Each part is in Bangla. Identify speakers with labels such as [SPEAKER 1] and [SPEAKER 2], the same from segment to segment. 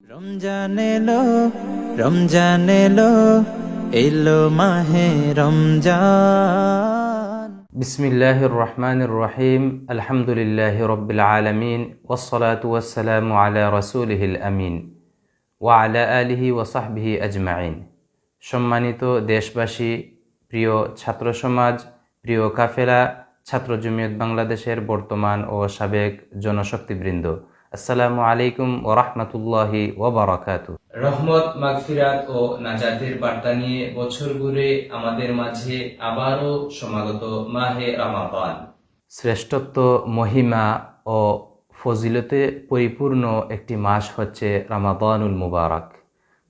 [SPEAKER 1] রমজান এলো রমজান এলো এলো মাহে রমজান।
[SPEAKER 2] বিসমিল্লাহ রহমান রহিম আলহামদুলিল্লাহ রবিল আলমিন ওসলাত ওয়াসালাম আলা রসুলহিল আমিন, ওয়া আলা আলিহি ওসাহবিহি আজমাইন। সম্মানিত দেশবাসী, প্রিয় ছাত্র সমাজ প্রিয় কাফেলা, ছাত্র জমিয়ত বাংলাদেশের বর্তমান ও সাবেক জনশক্তিবৃন্দ আসসালামু আলাইকুম ও রহমতুল্লাহি ও বারাকাতু রহমত মাগফিরাত ও নাজাতের বার্তা নিয়ে বছর ঘুরে আমাদের মাঝে আবারও সমাগত মাহে রামাদান। শ্রেষ্ঠত্ব মহিমা ও ফজিলতে পরিপূর্ণ একটি মাস হচ্ছে রামাদানুল মুবারক।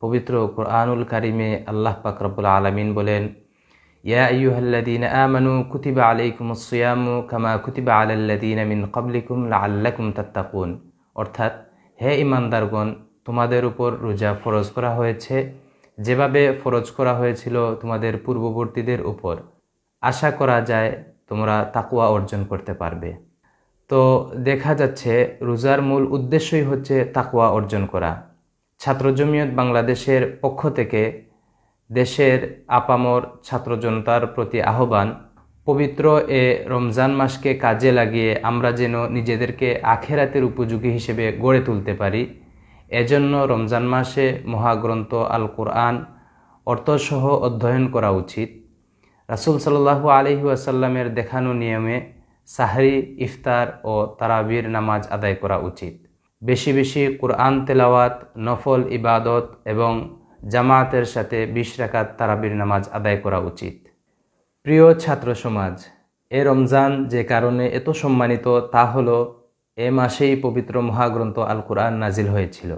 [SPEAKER 2] পবিত্র কোরআনুল কারিমে আল্লাহ পাক রব্বুল আলামিন বলেন ইয়া আইয়ুহাল্লাযীনা আমানু কুতিবা আলাইকুমুস সিয়ামু কামা কুতিবা আলাল্লাযীনা মিন ক্বাবলিকুম লাআল্লাকুম তাত্তাকুন। অর্থাৎ, হে ইমানদারগণ, তোমাদের উপর রোজা ফরজ করা হয়েছে। যেভাবে ফরজ করা হয়েছিল তোমাদের পূর্ববর্তীদের উপর। আশা করা যায় তোমরা তাকুয়া অর্জন করতে পারবে। তো দেখা যাচ্ছে, রোজার মূল উদ্দেশ্যই হচ্ছে তাকুয়া অর্জন করা। ছাত্র জমিয়ত বাংলাদেশের পক্ষ থেকে দেশের আপামর ছাত্র জনতার প্রতি আহ্বান পবিত্র এ রমজান মাসকে কাজে লাগিয়ে আমরা যেন নিজেদেরকে আখেরাতের উপযোগী হিসেবে গড়ে তুলতে পারি। এজন্য রমজান মাসে মহাগ্রন্থ আল কোরআন অর্থসহ অধ্যয়ন করা উচিত। রাসুল সাল্লাহু আলহি আসাল্লামের দেখানো নিয়মে সাহরি, ইফতার ও তারাবির নামাজ আদায় করা উচিত। বেশি বেশি কোরআন তেলাওয়াত, নফল ইবাদত এবং জামায়াতের সাথে বিশ রাকাত তারাবির নামাজ আদায় করা উচিত। প্রিয় ছাত্র সমাজ, এ রমজান যে কারণে এত সম্মানিত, তা হলো এ মাসেই পবিত্র মহাগ্রন্থ আল কুরআন নাজিল হয়েছিল।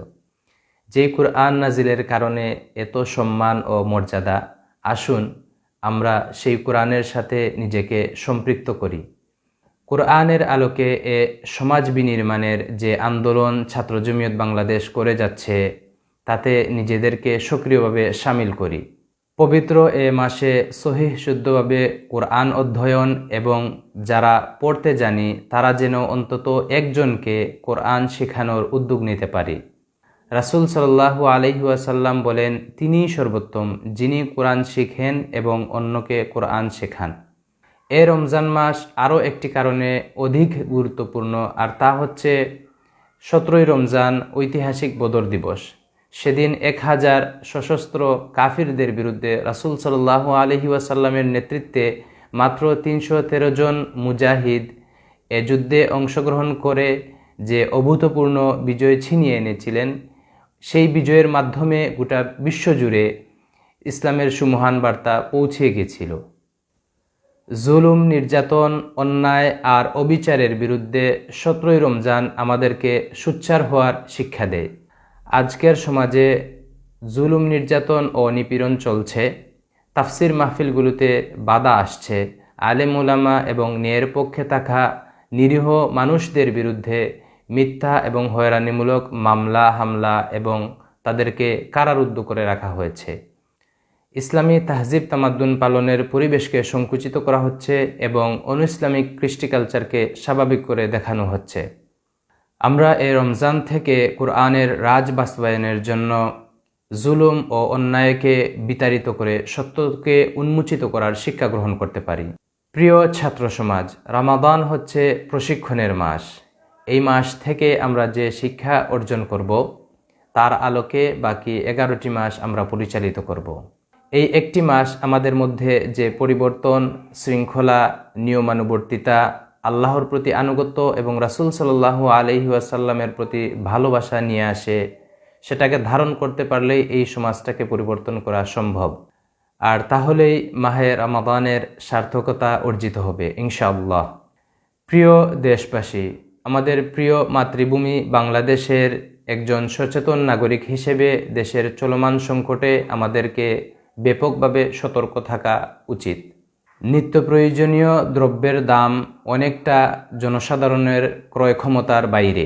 [SPEAKER 2] যেই কুরআন নাজিলের কারণে এত সম্মান ও মর্যাদা, আসুন আমরা সেই কোরআনের সাথে নিজেকে সম্পৃক্ত করি। কোরআনের আলোকে এ সমাজ বিনির্মাণের যে আন্দোলন ছাত্র জমিয়ত বাংলাদেশ করে যাচ্ছে, তাতে নিজেদেরকে সক্রিয়ভাবে সামিল করি। পবিত্র এ মাসে সহিহ শুদ্ধভাবে কোরআন অধ্যয়ন এবং যারা পড়তে জানি, তারা যেন অন্তত একজনকে কোরআন শেখানোর উদ্যোগ নিতে পারি। রাসুল সাল্লাহু আলহিউসাল্লাম বলেন, তিনিই সর্বোত্তম, যিনি কোরআন শিখেন এবং অন্যকে কোরআন শেখান। এ রমজান মাস আরও একটি কারণে অধিক গুরুত্বপূর্ণ, আর তা হচ্ছে সতেরোই রমজান ঐতিহাসিক বদর দিবস। সেদিন এক হাজার সশস্ত্র কাফিরদের বিরুদ্ধে রাসুল সাল্লাহ আলহি ওয়াসাল্লামের নেতৃত্বে মাত্র তিনশো তেরো জন মুজাহিদ এ যুদ্ধে অংশগ্রহণ করে যে অভূতপূর্ণ বিজয় ছিনিয়ে এনেছিলেন, সেই বিজয়ের মাধ্যমে গোটা বিশ্বজুড়ে ইসলামের সুমহান বার্তা পৌঁছে গেছিল। জুলুম, নির্যাতন, অন্যায় আর অবিচারের বিরুদ্ধে সতেরোই রমজান আমাদেরকে সুচ্চার হওয়ার শিক্ষা দেয়। আজকের সমাজে জুলুম নির্যাতন ও নিপীড়ন চলছে। তাফসির মাহফিলগুলোতে বাধা আসছে। আলেম উলামা এবং ন্যায়ের পক্ষে থাকা নিরীহ মানুষদের বিরুদ্ধে মিথ্যা এবং হয়রানিমূলক মামলা, হামলা এবং তাদেরকে কারারুদ্ধ করে রাখা হয়েছে। ইসলামী তাহজিব তামাদ্দুন পালনের পরিবেশকে সংকুচিত করা হচ্ছে এবং অনু ইসলামিক স্বাভাবিক করে দেখানো হচ্ছে। আমরা এই রমজান থেকে কোরআনের রাজ বাস্তবায়নের জন্য জুলুম ও অন্যায়কে বিতাড়িত করে সত্যকে উন্মোচিত করার শিক্ষা গ্রহণ করতে পারি। প্রিয় ছাত্র সমাজ, রামাদান হচ্ছে প্রশিক্ষণের মাস। এই মাস থেকে আমরা যে শিক্ষা অর্জন করব, তার আলোকে বাকি এগারোটি মাস আমরা পরিচালিত করব। এই একটি মাস আমাদের মধ্যে যে পরিবর্তন, শৃঙ্খলা, নিয়মানুবর্তিতা আল্লাহর প্রতি আনুগত্য এবং রাসুল সাল্লাহ আলহি প্রতি ভালোবাসা নিয়ে আসে, সেটাকে ধারণ করতে পারলেই এই সমাজটাকে পরিবর্তন করা সম্ভব। আর তাহলেই মাহের রমাদানের সার্থকতা অর্জিত হবে, ইনশাআল্লাহ। প্রিয় দেশবাসী, আমাদের প্রিয় মাতৃভূমি বাংলাদেশের একজন সচেতন নাগরিক হিসেবে দেশের চলমান সংকটে আমাদেরকে ব্যাপকভাবে সতর্ক থাকা উচিত। নিত্য প্রয়োজনীয় দ্রব্যের দাম অনেকটা জনসাধারণের ক্রয় ক্ষমতার বাইরে।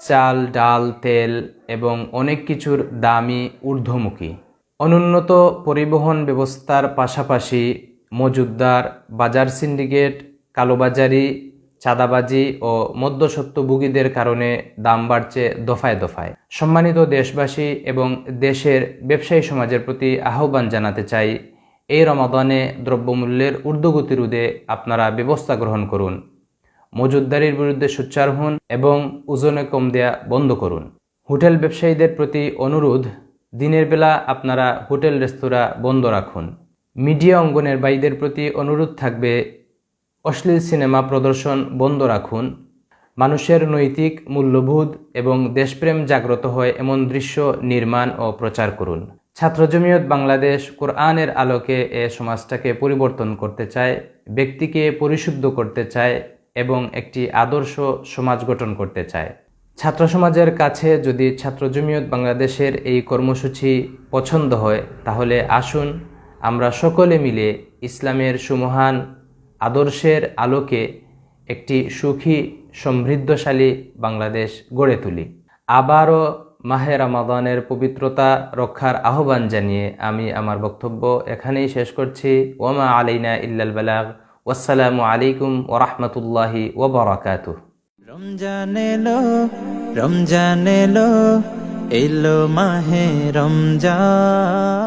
[SPEAKER 2] চাল, ডাল, তেল এবং অনেক কিছুর দামই ঊর্ধ্বমুখী। অনুন্নত পরিবহন ব্যবস্থার পাশাপাশি মজুদদার, বাজার সিন্ডিকেট, কালোবাজারি, চাঁদাবাজি ও মধ্যসত্ত্বভোগীদের কারণে দাম বাড়ছে দফায় দফায়। সম্মানিত দেশবাসী এবং দেশের ব্যবসায়ী সমাজের প্রতি আহ্বান জানাতে চাই এই রমাদানে দ্রব্যমূল্যের ঊর্ধ্বগতি রোধে আপনারা ব্যবস্থা গ্রহণ করুন মজুদদারির বিরুদ্ধে সোচ্চার হন এবং ওজনে কম দেয়া বন্ধ করুন। হোটেল ব্যবসায়ীদের প্রতি অনুরোধ, দিনের বেলা আপনারা হোটেল, রেস্তোরাঁ বন্ধ রাখুন। মিডিয়া অঙ্গনের ভাইদের প্রতি অনুরোধ থাকবে, অশ্লীল সিনেমা প্রদর্শন বন্ধ রাখুন। মানুষের নৈতিক মূল্যবোধ এবং দেশপ্রেম জাগ্রত হয় এমন দৃশ্য নির্মাণ ও প্রচার করুন। ছাত্র জমিয়ত বাংলাদেশ কোরআনের আলোকে এ সমাজটাকে পরিবর্তন করতে চায়, ব্যক্তিকে পরিশুদ্ধ করতে চায় এবং একটি আদর্শ সমাজ গঠন করতে চায়। ছাত্র সমাজের কাছে যদি ছাত্র জমিয়ত বাংলাদেশের এই কর্মসূচি পছন্দ হয়, তাহলে আসুন আমরা সকলে মিলে ইসলামের সুমহান আদর্শের আলোকে একটি সুখী, সমৃদ্ধশালী বাংলাদেশ গড়ে তুলি। আবারও মাহে রামাদানের পবিত্রতা রক্ষার আহ্বান জানিয়ে আমি আমার বক্তব্য এখানেই শেষ করছি। ওমা আলাইনা ইল্লাল বালাগ। ওয়াসসালামু আলাইকুম ওরহমতুল্লাহি ওবরাকাতুহ
[SPEAKER 1] রমজান এলো রমজান এলো এলো মাহে রমজান।